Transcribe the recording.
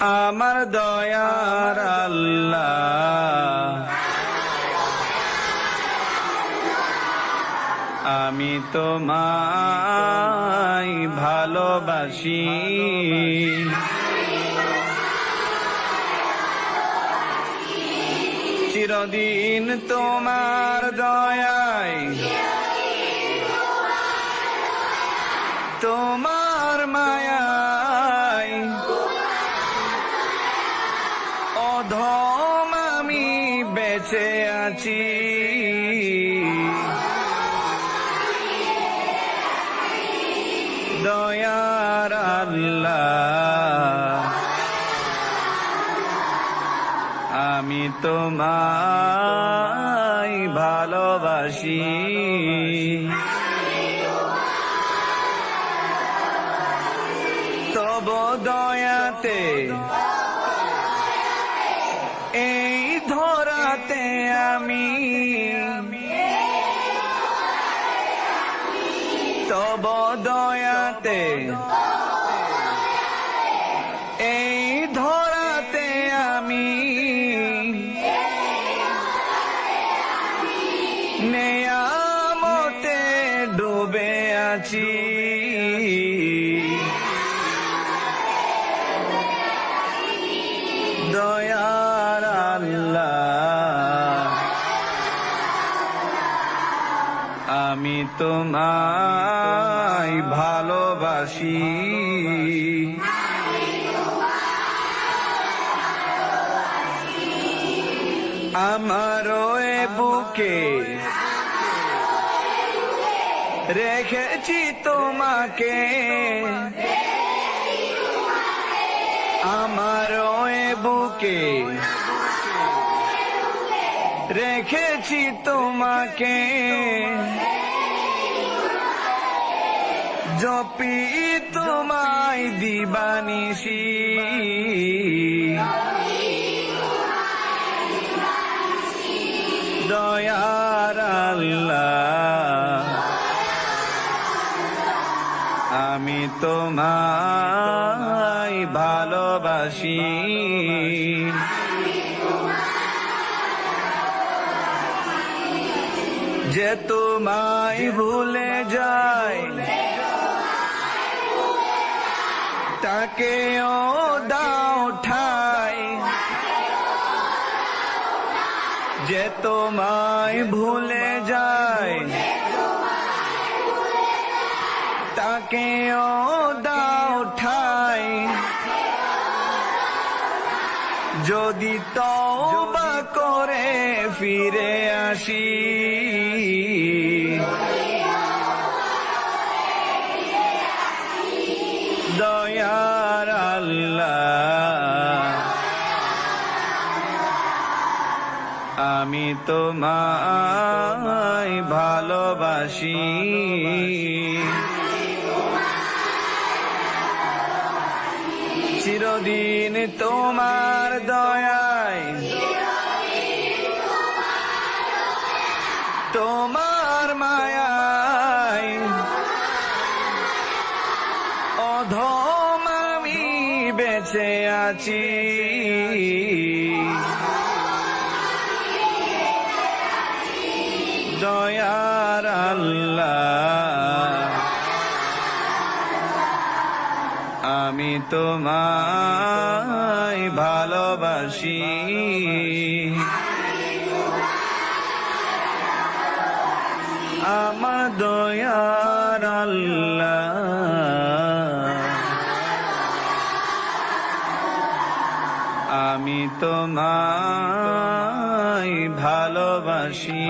আমার দয়ার আল্লাহ। আমি তোমায় ভালোবাসি। চিরদিন তোমার দয়ায়। তোমার মায়ায় বেঁচে আছি। দয়ার আল্লাহ আমি তোমায় ভালোবাসি। তব দয়াতে এই আমি তব দয়াতে এই ধরাতে আমি নেয়ামতে ডুবে আছি। দয়ার আল্লাহ আমি তোমায় ভালোবাসি। আমার বুকে রেখেছি তোমাকে। আমার বুকে রেখেছি তোমাকে। জপি তোমায় দিবানিসি দয়ার আল্লাহ আমি তোমায় ভালোবাসি। যে তোমায় ভুলে যায় তাকে ও দাও ঠাই যে তোমায় ভুলে যায়। তাকে ও দাও ঠাই যদি তওবা করে ফিরে আসি দয়ার আল্লাহ। আমি তোমায় ভালোবাসি। চিরদিন তোমার দয়ায়। তোমার বেঁচে আছি। দয়ার আল্লাহ। আমি তোমায় ভালোবাসি। আমি তোমায় ভালোবাসি।